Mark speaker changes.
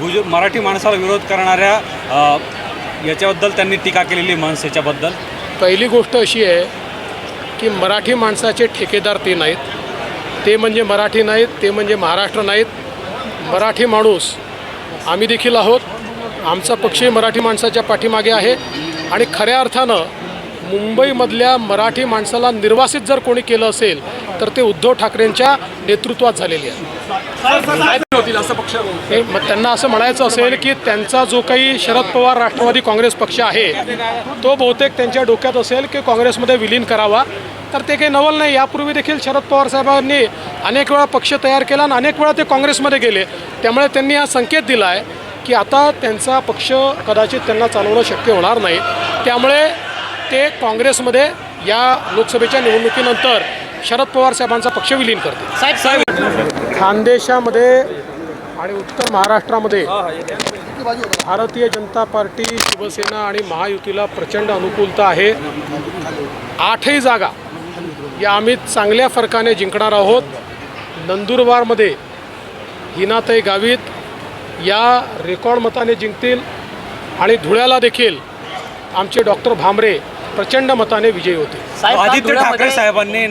Speaker 1: गुज मराठी माणसाला विरोध करणाऱ्या याच्याबद्दल त्यांनी टीका केलेली मनसेच्याबद्दल
Speaker 2: पहिली गोष्ट अशी आहे की मराठी माणसाचे ठेकेदार ते नाहीत. ते म्हणजे मराठी नाहीत ते म्हणजे महाराष्ट्र नाहीत. मराठी माणूस आम्ही देखील आहोत. आमचा पक्षही मराठी माणसाच्या पाठीमागे आहे. आणि खऱ्या अर्थानं मुंबईमधल्या मराठी माणसाला निर्वासित जर कोणी केलं असेल तर ते उद्धव ठाकरेंच्या नेतृत्वात झालेले आहे हे मग त्यांना असं म्हणायचं असेल की त्यांचा जो काही शरद पवार राष्ट्रवादी काँग्रेस पक्ष आहे तो बहुतेक त्यांच्या डोक्यात असेल की काँग्रेसमध्ये विलीन करावा. तर ते काही नवल नाही. यापूर्वी देखील शरद पवार साहेबांनी अनेक वेळा पक्ष तयार केला आणि अनेक वेळा ते काँग्रेसमध्ये गेले. त्यामुळे त्यांनी हा संकेत दिला आहे की आता त्यांचा पक्ष कदाचित त्यांना चालवणं शक्य होणार नाही. त्यामुळे ते काँग्रेसमध्ये या लोकसभेच्या निवडणुकीनंतर शरद पवार साहेबांचा पक्ष विलीन करतील. खानदेशामध्ये आणि उत्तर महाराष्ट्रामध्ये भारतीय जनता पार्टी शिवसेना आणि महायुतीला प्रचंड अनुकूलता आहे. आठही जागा या आम्ही चांगल्या फरकाने जिंकणार आहोत. नंदुरबारमध्ये हिनाताई गावित या रेकॉर्ड मताने जिंकतील आणि धुळ्याला देखील आमचे डॉक्टर भामरे प्रचंड मताने विजयी
Speaker 3: काल
Speaker 1: आदित्य ठाकरे साहेबांनी